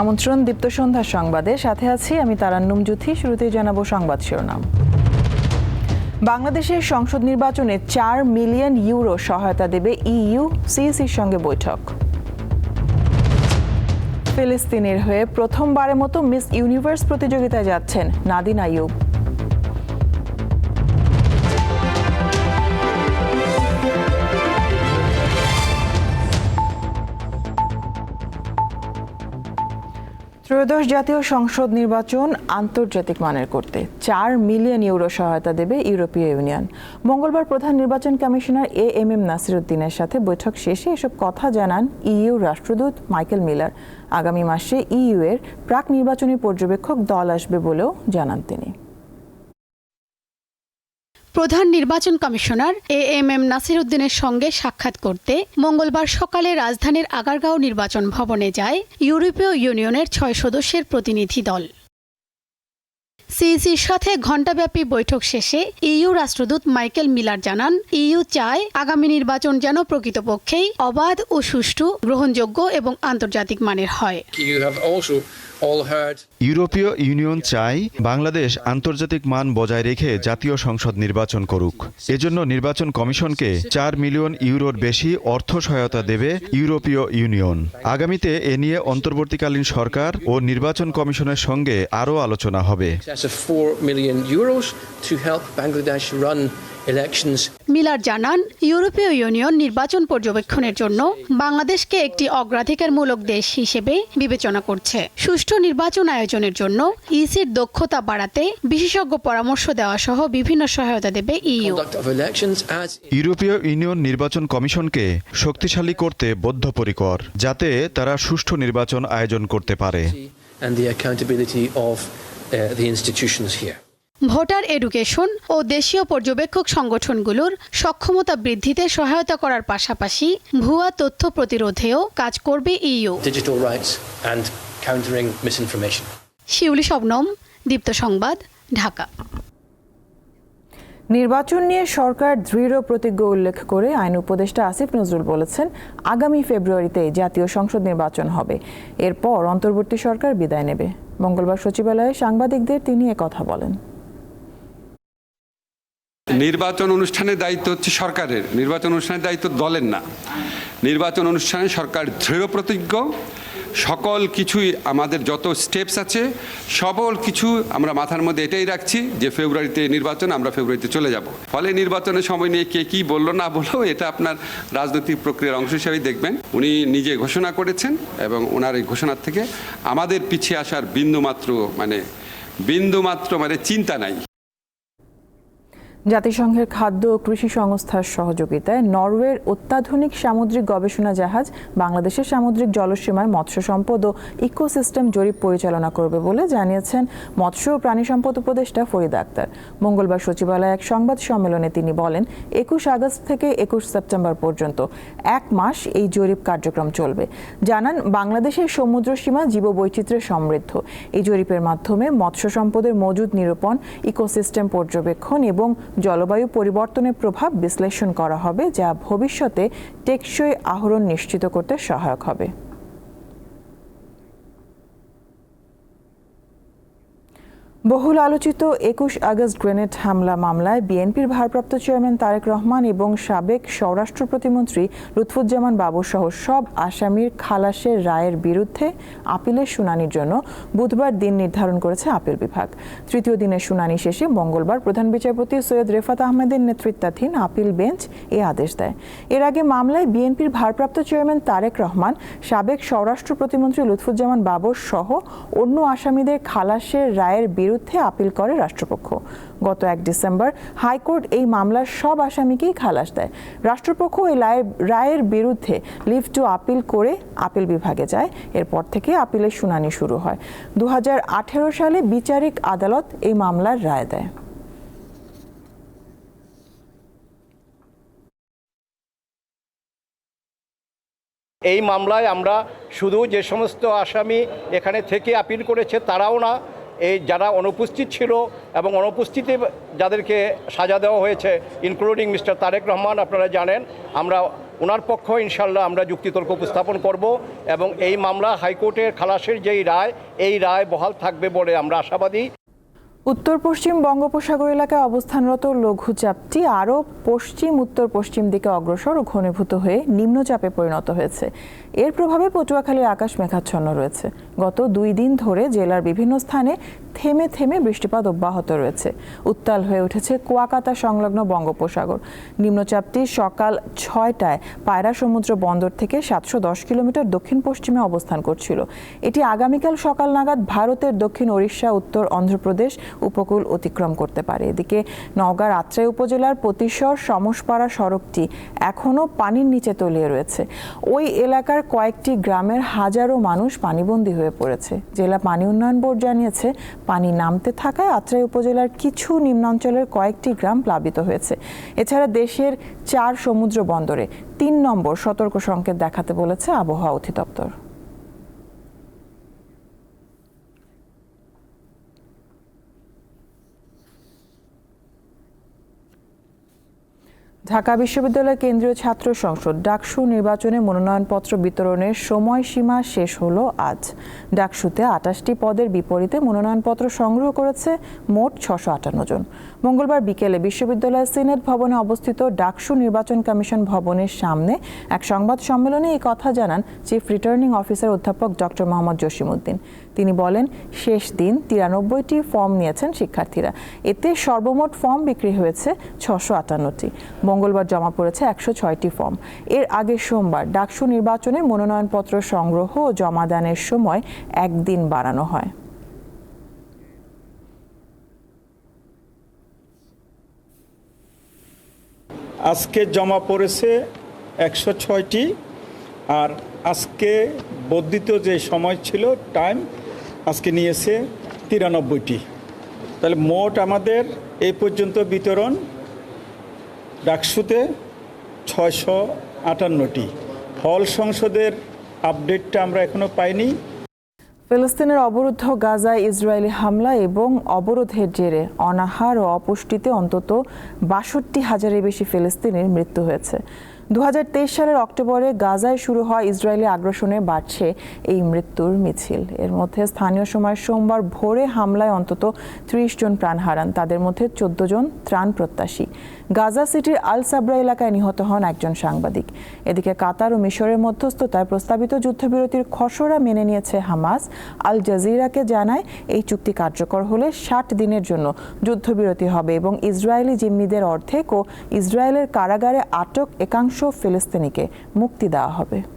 আমন্ত্রণ দীপ্ত সন্ধ্যা সংবাদে। সাথে আছি আমি তারান্নুম জুথি শুরুতেই জানাব সংবাদ শিরোনাম। বাংলাদেশের সংসদ নির্বাচনে চার মিলিয়ন ইউরো সহায়তা দেবে ইইউ, সিইসির সঙ্গে বৈঠক। ফিলিস্তিনের হয়ে প্রথমবারের মতো মিস ইউনিভার্স প্রতিযোগিতায় যাচ্ছেন নাদিন আইয়ুব। ত্রয়োদশ জাতীয় সংসদ নির্বাচন আন্তর্জাতিক মানের করতে চার মিলিয়ন ইউরো সহায়তা দেবে ইউরোপীয় ইউনিয়ন। মঙ্গলবার প্রধান নির্বাচন কমিশনার এ এম এম নাসিরুদ্দিনের সাথে বৈঠক শেষে এসব কথা জানান ইইউ রাষ্ট্রদূত মাইকেল মিলার। আগামী মাসে ইইউ এর প্রাক নির্বাচনী পর্যবেক্ষক দল আসবে বলেও জানান তিনি। প্রধান নির্বাচন commissioner A M M Nasir উদ্দিনের সঙ্গে সাক্ষাৎ করতে মঙ্গলবার সকালে রাজধানীর আগারগাঁও নির্বাচন ভবনে যায় ইউরোপীয় ইউনিয়নের ছয় সদস্যের প্রতিনিধি দল। সিইসির সাথে ঘণ্টাব্যাপী বৈঠক শেষে ইইউ রাষ্ট্রদূত মাইকেল মিলার জানান ইইউ চায় আগামী নির্বাচন যেন প্রকৃতপক্ষেই অবাধ ও সুষ্ঠু, গ্রহণযোগ্য এবং আন্তর্জাতিক মানের হয়। ইউরোপীয় ইউনিয়ন চাই বাংলাদেশ আন্তর্জাতিক মান বজায় রেখে জাতীয় সংসদ নির্বাচন করুক। এজন্য নির্বাচন কমিশনকে চার মিলিয়ন ইউরোর বেশি অর্থ সহায়তা দেবে ইউরোপীয় ইউনিয়ন। আগামীতে এ নিয়ে অন্তর্বর্তীকালীন সরকার ও নির্বাচন কমিশনের সঙ্গে আরও আলোচনা হবে। Excess of 4 million euros to help Bangladesh run elections. Miller জানান ইউরোপীয় ইউনিয়ন নির্বাচন পর্যবেক্ষণের জন্য বাংলাদেশকে একটি অগ্রাধিকারমূলক দেশ হিসেবে বিবেচনা করছে। সুষ্ঠু নির্বাচন আয়োজনের জন্য ইসির দক্ষতা বাড়াতে বিশেষজ্ঞ পরামর্শ দেওয়া সহ বিভিন্ন সহায়তা দেবে ইইউ। As ইউরোপীয় ইউনিয়ন নির্বাচন কমিশনকে শক্তিশালী করতে বদ্ধপরিকর যাতে তারা সুষ্ঠু নির্বাচন আয়োজন করতে পারে। And the accountability of uh, the institutions here. Voter education ও দেশীয় পর্যবেক্ষক সংগঠনগুলোর সক্ষমতা বৃদ্ধিতে সহায়তা করার পাশাপাশি ভুয়া তথ্য প্রতিরোধেও কাজ করবে EU. Digital rights and countering misinformation. Shiuli Shabnam Deepto সংবাদ ঢাকা। নির্বাচন নিয়ে সরকার দৃঢ় প্রতিজ্ঞ উল্লেখ করে আইন উপদেষ্টা আসিফ নজরুল বলেছেন আগামী ফেব্রুয়ারিতে জাতীয় সংসদ নির্বাচন হবে। এরপর অন্তর্বর্তী সরকার বিদায় নেবে। মঙ্গলবার সচিবালয়ে সাংবাদিকদের তিনি কথা বলেন। নির্বাচন অনুষ্ঠানের দায়িত্ব হচ্ছে সরকারের। নির্বাচন অনুষ্ঠানের দায়িত্ব দলের না। নির্বাচন অনুষ্ঠানে সরকার দৃঢ় প্রতিজ্ঞ। সকল কিছুই আমাদের যত স্টেপস আছে সকল কিছু আমরা মাথার মধ্যে এটাই রাখছি যে ফেব্রুয়ারিতে নির্বাচন, আমরা ফেব্রুয়ারিতে চলে যাব। ফলে নির্বাচনের সময় নিয়ে কে কী বলল না বলল, এটা আপনার রাজনৈতিক প্রক্রিয়ার অংশ হিসেবেই দেখবেন। উনি নিজে ঘোষণা করেছেন এবং ওনার এই ঘোষণার থেকে আমাদের পিছিয়ে আসার বিন্দুমাত্র মানে বিন্দুমাত্র মানে চিন্তা নাই। জাতিসংঘের খাদ্য ও কৃষি সংস্থার সহযোগিতায় নরওয়ের অত্যাধুনিক সামুদ্রিক গবেষণা জাহাজ, বাংলাদেশের সামুদ্রিক জলসীমায় মৎস্য সম্পদ ও ইকোসিস্টেম জরিপ পরিচালনা করবে বলে জানিয়েছেন মৎস্য ও প্রাণী সম্পদ উপদেষ্টা ফরিদ আক্তার। মঙ্গলবার সচিবালয়ে এক সংবাদ সম্মেলনে তিনি বলেন, একুশ আগস্ট থেকে একুশ সেপ্টেম্বর পর্যন্ত এক মাস এই জরিপ কার্যক্রম চলবে। জানান, বাংলাদেশের সমুদ্র সীমা জীববৈচিত্র্যে সমৃদ্ধ। এই জরিপের মাধ্যমে মৎস্য সম্পদের মজুদ নিরূপণ, ইকোসিস্টেম পর্যবেক্ষণ এবং জলবায়ু পরিবর্তনের প্রভাব বিশ্লেষণ করা হবে যা ভবিষ্যতে টেকসই আহরণ নিশ্চিত করতে সহায়ক হবে। বহুল আলোচিত একুশ আগস্ট গ্রেনেড হামলা মামলায় বিএনপির ভারপ্রাপ্ত চেয়ারম্যান তারেক রহমান এবং সাবেক স্বরাষ্ট্র প্রতিমন্ত্রী লুৎফুজ্জামান বাবু সহ সব আসামির খালাসের রায়ের বিরুদ্ধে আপিলের শুনানির জন্য বুধবার দিন নির্ধারণ করেছে আপিল বিভাগ। তৃতীয় দিনের শুনানি শেষে মঙ্গলবার প্রধান বিচারপতি সৈয়দ রেফাত আহমেদের নেতৃত্বাধীন আপিল বেঞ্চ এ আদেশ দেয়। এর আগে মামলায় বিএনপির ভারপ্রাপ্ত চেয়ারম্যান তারেক রহমান, সাবেক স্বরাষ্ট্র প্রতিমন্ত্রী লুৎফুজ্জামান বাবর সহ অন্য আসামিদের খালাসের রায়ের বিরুদ্ধে আপিল করে রাষ্ট্রপক্ষ। গত এক ডিসেম্বর হাইকোর্ট এই মামলার সব আসামিকেই খালাস দেয়। রাষ্ট্রপক্ষ এই রায়ের বিরুদ্ধে লিভ টু আপিল করে আপিল বিভাগে যায়। এরপর থেকে আপিলের শুনানি শুরু হয়। দু সালে বিচারিক আদালত এই মামলার রায় দেয়। এই মামলায় আমরা শুধু যে সমস্ত আসামি এখানে থেকে আপিল করেছে তারাও না এই যারা অনুপস্থিত ছিল এবং অনুপস্থিতি যাদেরকে সাজা দেওয়া হয়েছে ইনক্লুডিং মিস্টার তারেক রহমান, আপনারা জানেন, আমরা ওনার পক্ষ ইনশাল্লাহ আমরা যুক্তিতর্ক উপস্থাপন করব এবং এই মামলা হাইকোর্টের খালাসের যেই রায়, এই রায় বহাল থাকবে বলে আমরা আশাবাদী। উত্তর পশ্চিম বঙ্গোপসাগর এলাকায় অবস্থানরত লঘুচাপটি আরও পশ্চিম, উত্তর পশ্চিম দিকে অগ্রসর ও ঘনীভূত হয়ে নিম্নচাপে পরিণত হয়েছে। এর প্রভাবে পটুয়াখালীর আকাশ মেঘাচ্ছন্ন রয়েছে। গত দুই দিন ধরে জেলার বিভিন্ন স্থানে থেমে থেমে বৃষ্টিপাত অব্যাহত রয়েছে। উত্তাল হয়ে উঠেছে কুয়াকাটা সংলগ্ন বঙ্গোপসাগর। নিম্নচাপটি সকাল ছয়টায় পায়রা সমুদ্র বন্দর থেকে সাতশো দশ কিলোমিটার দক্ষিণ পশ্চিমে অবস্থান করছিল। এটি আগামীকাল সকাল নাগাদ ভারতের দক্ষিণ ওড়িশা, উত্তর অন্ধ্রপ্রদেশ উপকূল অতিক্রম করতে পারে। এদিকে নওগাঁর আত্রাই উপজেলার পতিশ্বর সমসপাড়া সড়কটি এখনও পানির নিচে তলিয়ে রয়েছে। ওই এলাকার কয়েকটি গ্রামের হাজারো মানুষ পানিবন্দী হয়ে পড়েছে। জেলা পানি উন্নয়ন বোর্ড জানিয়েছে পানি নামতে থাকায় আত্রাই উপজেলার কিছু নিম্নাঞ্চলের কয়েকটি গ্রাম প্লাবিত হয়েছে। এছাড়া দেশের চার সমুদ্র বন্দরে তিন নম্বর সতর্ক সংকেত দেখাতে বলেছে আবহাওয়া অধিদপ্তর। ঢাকা বিশ্ববিদ্যালয় কেন্দ্রীয় ছাত্র সংসদ ডাকসু নির্বাচনে মনোনয়নপত্র বিতরণের সময়সীমা শেষ হলো আজ। ডাকসুতে আটাশটি পদের বিপরীতে মনোনয়নপত্র সংগ্রহ করেছে মোট ছশো আটান্ন জন। মঙ্গলবার বিকেলে বিশ্ববিদ্যালয়ের সিনেট ভবনে অবস্থিত ডাকসু নির্বাচন কমিশন ভবনের সামনে এক সংবাদ সম্মেলনে এই কথা জানান চিফ রিটার্নিং অফিসার অধ্যাপক ডক্টর মোহাম্মদ জসিমউদ্দিন। তিনি বলেন, শেষ দিন তিরানব্বইটি ফর্ম নিয়েছেন শিক্ষার্থীরা। এতে সর্বমোট ফর্ম বিক্রি হয়েছে ছশো আটান্নটি। মঙ্গলবার জমা পড়েছে একশো ছয়টি ফর্ম। এর আগে সোমবার ডাকসু নির্বাচনে মনোনয়নপত্র সংগ্রহ ও জমাদানের সময় একদিন বাড়ানো হয়। আজকে জমা পড়েছে একশো ছয়টি আর আজকে বর্ধিত যে সময় ছিল টাইম আজকে নিয়েছে তিরানব্বইটি। তাহলে মোট আমাদের এই পর্যন্ত বিতরণ। ডাকসুতে ছয়শো আটান্নটি। হল সংসদের আপডেটটা আমরা এখনও পাইনি। ফিলিস্তিনের অবরুদ্ধ গাজায় ইসরায়েলি হামলা এবং অবরোধের জেরে অনাহার ও অপুষ্টিতে অন্তত বাষট্টি হাজারের বেশি ফিলিস্তিনির মৃত্যু হয়েছে। দু হাজার তেইশ সালের অক্টোবরে গাজায় শুরু হওয়া ইসরায়েলি আগ্রাসনে বাড়ছে এই মৃত্যুর মিছিল। এর মধ্যে স্থানীয় সময় সোমবার ভোরে হামলায় অন্তত ত্রিশ জন প্রাণ হারান, তাদের মধ্যে চোদ্দ জন ত্রাণ প্রত্যাশী। গাজা সিটির আল সাবরা এলাকায় নিহত হন একজন সাংবাদিক। এদিকে কাতার ও মিশরের মধ্যস্থতায় প্রস্তাবিত যুদ্ধবিরতির খসড়া মেনে নিয়েছে হামাস। আল জাজিরাকে জানায়, এই চুক্তি কার্যকর হলে ষাট দিনের জন্য যুদ্ধবিরতি হবে এবং ইসরায়েলি জিম্মিদের অর্ধেক ও ইসরায়েলের কারাগারে আটক একাংশ ফিলিস্তিনিকে মুক্তি দেওয়া হবে।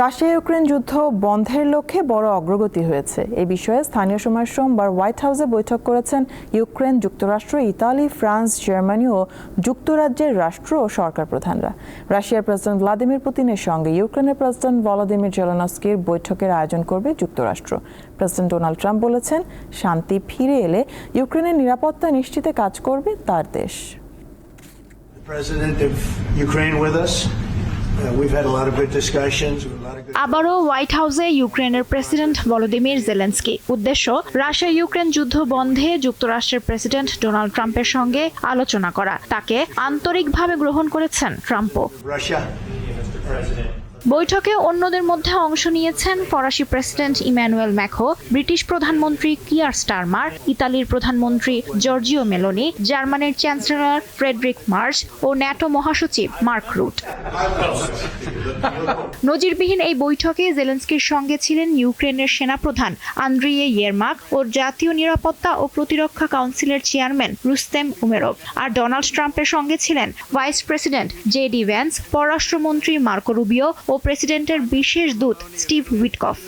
রাশিয়া ইউক্রেন যুদ্ধ বন্ধের লক্ষ্যে বড় অগ্রগতি হয়েছে। এই বিষয়ে স্থানীয় সময় সোমবার হোয়াইট হাউসে বৈঠক করেছেন ইউক্রেন যুক্তরাষ্ট্র, ইতালি, ফ্রান্স, জার্মানি ও যুক্তরাজ্যের রাষ্ট্র ও সরকার প্রধানরা। রাশিয়ার প্রেসিডেন্ট ভ্লাদিমির পুতিনের সঙ্গে ইউক্রেনের প্রেসিডেন্ট ভলোদিমির জেলনস্কির বৈঠকের আয়োজন করবে যুক্তরাষ্ট্র। প্রেসিডেন্ট ডোনাল্ড ট্রাম্প বলেছেন, শান্তি ফিরে এলে ইউক্রেনের নিরাপত্তা নিশ্চিতে কাজ করবে তার দেশ। আবারও হোয়াইট হাউসে ইউক্রেনের প্রেসিডেন্ট ভলোদিমির জেলেন্সকি। উদ্দেশ্য রাশিয়া ইউক্রেন যুদ্ধ বন্ধে যুক্তরাষ্ট্রের প্রেসিডেন্ট ডোনাল্ড ট্রাম্পের সঙ্গে আলোচনা করা। তাকে আন্তরিকভাবে গ্রহণ করেছেন ট্রাম্পও. বৈঠকে অন্যদের মধ্যে অংশ নিয়েছেন ফরাসি প্রেসিডেন্ট ইম্যানুয়েল ম্যাখো, ব্রিটিশ প্রধানমন্ত্রী কিয়ার স্টারমার, ইতালির প্রধানমন্ত্রী জর্জিও মেলোনি, জার্মানির চ্যান্সেলর ফ্রেডরিক মার্চ ও ন্যাটো মহাসচিব মার্ক রুট। নজিরবিহীন এই বৈঠকে জেলেন্সকির সঙ্গে ছিলেন ইউক্রেনের সেনাপ্রধান আন্দ্রিয়ে ইয়েরমাক ও জাতীয় নিরাপত্তা ও প্রতিরক্ষা কাউন্সিলের চেয়ারম্যান রুস্তেম উমেরভ। আর ডোনাল্ড ট্রাম্পের সঙ্গে ছিলেন vice president J D Vance, পররাষ্ট্রমন্ত্রী মার্কো রুবিও প্রেসিডেন্টের বিশেষ দূত স্টিভ উইটকফ।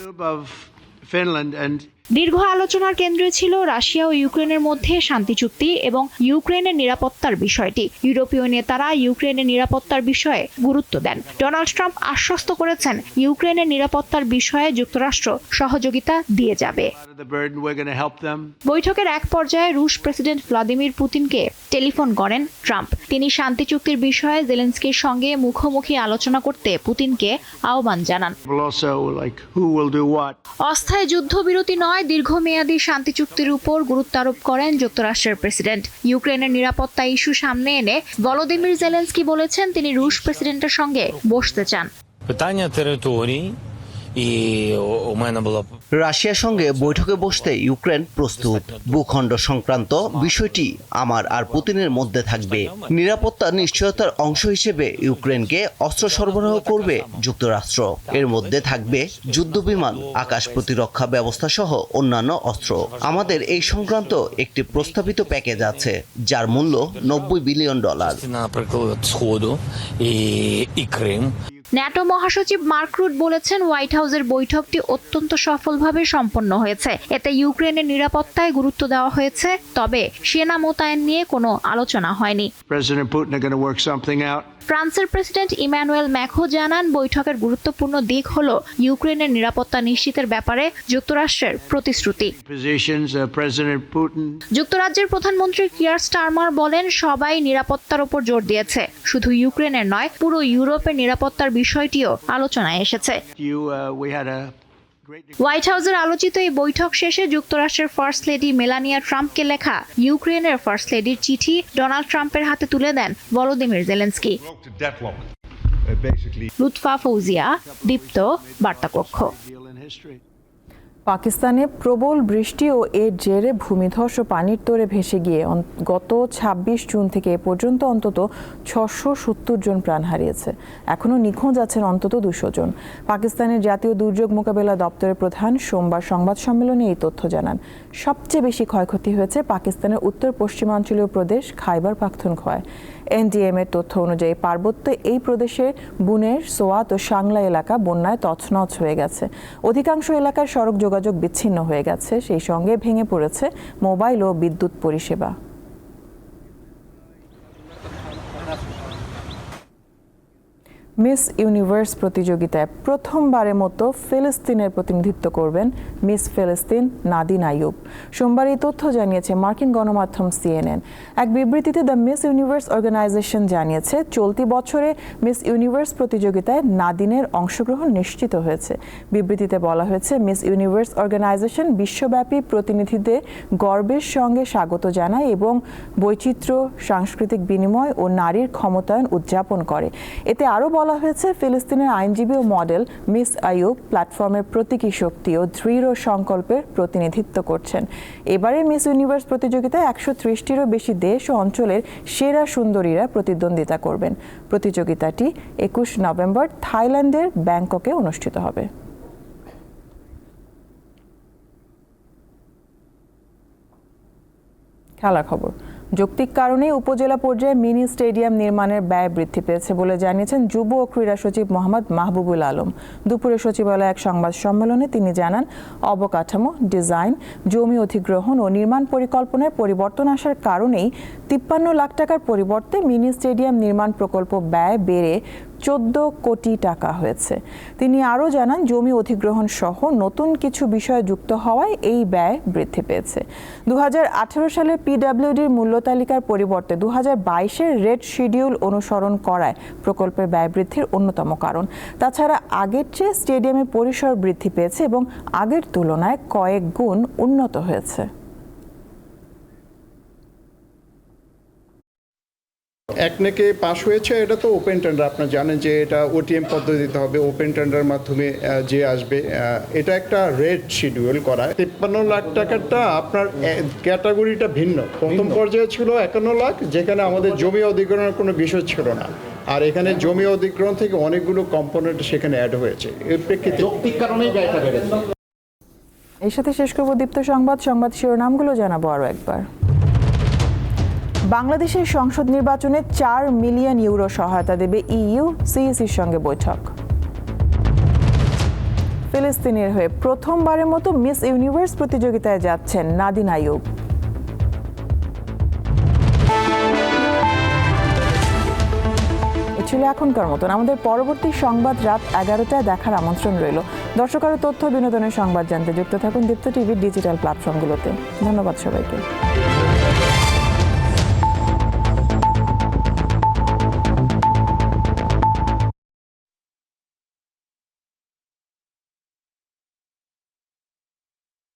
Finland and দীর্ঘ আলোচনার কেন্দ্রে ছিল রাশিয়া ও ইউক্রেনের মধ্যে শান্তি চুক্তি এবং ইউক্রেনের নিরাপত্তার বিষয়টি। ইউরোপীয় নেতারা ইউক্রেনের নিরাপত্তার বিষয়ে গুরুত্ব দেন। ডোনাল্ড ট্রাম্প আশ্বস্ত করেছেন ইউক্রেনের নিরাপত্তার বিষয়ে যুক্তরাষ্ট্র সহযোগিতা দিয়ে যাবে. বৈঠকের এক পর্যায়ে রুশ প্রেসিডেন্ট ভ্লাদিমির পুতিনকে টেলিফোন করেন ট্রাম্প। তিনি শান্তি চুক্তির বিষয়ে জেলেন্সকির সঙ্গে মুখোমুখি আলোচনা করতে পুতিনকে আহ্বান জানান. অস্থায়ী যুদ্ধবিরতি নয় নয় দীর্ঘমেয়াদী শান্তি চুক্তির উপর গুরুত্ব আরোপ করেন যুক্তরাষ্ট্রের প্রেসিডেন্ট। ইউক্রেনের নিরাপত্তা ইস্যু সামনে এনে ভলোদিমির জেলেন্সকি বলেছেন তিনি রুশ প্রেসিডেন্টের সঙ্গে বসতে চান। রাশিয়ার সঙ্গে বৈঠকে বসতে ইউক্রেন প্রস্তুত। ভূখণ্ড সংক্রান্ত বিষয়টি আমার আর পুতিনের মধ্যে থাকবে। নিরাপত্তা নিশ্চয়তার অংশ হিসেবে ইউক্রেনকে অস্ত্র সরবরাহ করবে যুক্তরাষ্ট্র। এর মধ্যে থাকবে যুদ্ধবিমান আকাশ প্রতিরক্ষা ব্যবস্থা সহ অন্যান্য অস্ত্র। আমাদের এই সংক্রান্ত একটি প্রস্তাবিত প্যাকেজ আছে যার মূল্য নব্বই বিলিয়ন ডলার। ন্যাটো মহাসচিব মার্ক রুট বলেছেন, হোয়াইট হাউসের বৈঠকটি অত্যন্ত সফলভাবে সম্পন্ন হয়েছে এতে ইউক্রেনের নিরাপত্তায় গুরুত্ব দেওয়া হয়েছে, তবে সেনা মোতায়েন নিয়ে কোনো আলোচনা হয়নি president Putin are gonna work something out. ফ্রান্সের প্রেসিডেন্ট ইম্যানুয়েল ম্যাখো জানান বৈঠকের গুরুত্বপূর্ণ দিক হল ইউক্রেনের নিরাপত্তা নিশ্চিতের ব্যাপারে যুক্তরাষ্ট্রের প্রতিশ্রুতি। যুক্তরাজ্যের প্রধানমন্ত্রী কিয়ার স্টারমার বলেন সবাই নিরাপত্তার উপর জোর দিয়েছে। শুধু ইউক্রেনের নয় পুরো ইউরোপের নিরাপত্তার বিষয়টিও আলোচনায় এসেছে। হোয়াইট হাউসের আলোচিত এই বৈঠক শেষে যুক্তরাষ্ট্রের ফার্স্ট লেডি মেলানিয়া ট্রাম্পকে লেখা ইউক্রেনের ফার্স্ট লেডির চিঠি ডোনাল্ড ট্রাম্পের হাতে তুলে দেন ভলোদিমির জেলেন্সকি লুৎফা ফৌজিয়া দীপ্ত বার্তাকক্ষ. পাকিস্তানে প্রবল বৃষ্টি ও এর জেরে ভূমিধস পানির তোরে ভেসে গিয়ে গত ২৬ জুন থেকে এ পর্যন্ত অন্তত ছশো সত্তর জন প্রাণ হারিয়েছে। এখনও নিখোঁজ আছেন অন্তত দুশো জন। পাকিস্তানের জাতীয় দুর্যোগ মোকাবেলা দপ্তরের প্রধান সোমবার সংবাদ সম্মেলনে এই তথ্য জানান। সবচেয়ে বেশি ক্ষয়ক্ষতি হয়েছে পাকিস্তানের উত্তর পশ্চিমাঞ্চলীয় প্রদেশ খাইবার পাখতুনখোয়ায় এনডিএম এর তথ্য অনুযায়ী পার্বত্য এই প্রদেশে বুনের সোয়াত ও সাংলা এলাকা বন্যায় তছনছ হয়ে গেছে। অধিকাংশ এলাকার সড়ক যোগাযোগ বিচ্ছিন্ন হয়ে গেছে সেই সঙ্গে ভেঙে পড়েছে মোবাইল ও বিদ্যুৎ পরিষেবা। মিস ইউনিভার্স প্রতিযোগিতায় প্রথমবারের মতো ফিলিস্তিনের প্রতিনিধিত্ব করবেন মিস ফিলিস্তিন নাদিন আইয়ুব। সোমবার এই তথ্য জানিয়েছে মার্কিন গণমাধ্যম সিএনএন। এক বিবৃতিতে দ্য মিস ইউনিভার্স অর্গানাইজেশন জানিয়েছে, চলতি বছরে মিস ইউনিভার্স প্রতিযোগিতায় নাদিনের অংশগ্রহণ নিশ্চিত হয়েছে। বিবৃতিতে বলা হয়েছে, মিস ইউনিভার্স অর্গানাইজেশন বিশ্বব্যাপী প্রতিনিধিদের গর্বের সঙ্গে স্বাগত জানায় এবং বৈচিত্র্য, সাংস্কৃতিক বিনিময় ও নারীর ক্ষমতায়ন উদযাপন করে। এতে আরও বলা হয়েছে, ফিলিস্তিনের আইনজীবী ও মডেল মিস আইয়ুব প্ল্যাটফর্মের প্রতীকী শক্তি ও দৃঢ় সংকল্পের প্রতিনিধিত্ব করছেন। এবারে মিস ইউনিভার্স প্রতিযোগিতায় একশো ত্রিশটিরও বেশি দেশ ও অঞ্চলের সেরা সুন্দরীরা প্রতিদ্বন্দ্বিতা করবেন। প্রতিযোগিতাটি একুশ নভেম্বর থাইল্যান্ডের ব্যাংককে অনুষ্ঠিত হবে। খেলা খবর। যৌক্তিক কারণে উপজেলা পর্যায়ে মিনি স্টেডিয়াম নির্মাণের ব্যয় বৃদ্ধি পেয়েছে বলে জানিয়েছেন যুব ও ক্রীড়া সচিব মোহাম্মদ মাহবুবুল আলম। দুপুরে সচিবালয়ে এক সংবাদ সম্মেলনে তিনি জানান, অবকাঠামো, ডিজাইন, জমি অধিগ্রহণ ও নির্মাণ পরিকল্পনায় পরিবর্তন আসার কারণেই তিপ্পান্ন লাখ টাকার পরিবর্তে মিনি স্টেডিয়াম নির্মাণ প্রকল্প ব্যয় বেড়ে চোদ্দ কোটি টাকা হয়েছে। তিনি আরও জানান, জমি অধিগ্রহণ সহ নতুন কিছু বিষয় যুক্ত হওয়ায় এই ব্যয় বৃদ্ধি পেয়েছে। দু সালের পিডাব্লিউডির মূল্য তালিকার পরিবর্তে দু হাজার বাইশের রেড শিডিউল অনুসরণ করায় প্রকল্পের ব্যয় বৃদ্ধির অন্যতম কারণ। তাছাড়া আগের চেয়ে স্টেডিয়ামের পরিসর বৃদ্ধি পেয়েছে এবং আগের তুলনায় কয়েক গুণ উন্নত হয়েছে। একনেকে পাশ হয়েছে এটা তো ওপেন টেন্ডার আপনারা জানেন যে এটা ওটিএম পদ্ধতিতে হবে ওপেন টেন্ডার মাধ্যমে যে আসবে এটা একটা রেড শিডিউল করা। তিপ্পান্ন লাখ টাকাটা আপনার ক্যাটাগরিটা ভিন্ন। প্রথম পর্যায়ে ছিল একান্ন লাখ যেখানে আমাদের জমি অধিগ্রহণের কোনো বিষয় ছিল না। আর এখানে জমি অধিগ্রহণ থেকে অনেকগুলো কম্পোনেন্ট সেখানে অ্যাড হয়েছে। এর প্রেক্ষিতে যৌক্তিক কারণেই ব্যয়টা বেড়েছে। এর সাথে শেষ করব দীপ্ত সংবাদ সংবাদ শিরোনামগুলো জানাব আরও একবার। বাংলাদেশের সংসদ নির্বাচনে চার মিলিয়ন ইউরো সহায়তা দেবে ইইউ, সিইসির সঙ্গে বৈঠক। ফিলিস্তিনের হয়ে প্রথমবারের মতো মিস ইউনিভার্স প্রতিযোগিতায় যাচ্ছেন নাদিন ছিল এখনকার মতন। আমাদের পরবর্তী সংবাদ রাত এগারোটায় দেখার আমন্ত্রণ রইল। দর্শক তথ্য, বিনোদনের সংবাদ জানতে যুক্ত থাকুন দীপ্ত টিভির ডিজিটাল প্ল্যাটফর্মগুলোতে। ধন্যবাদ সবাইকে।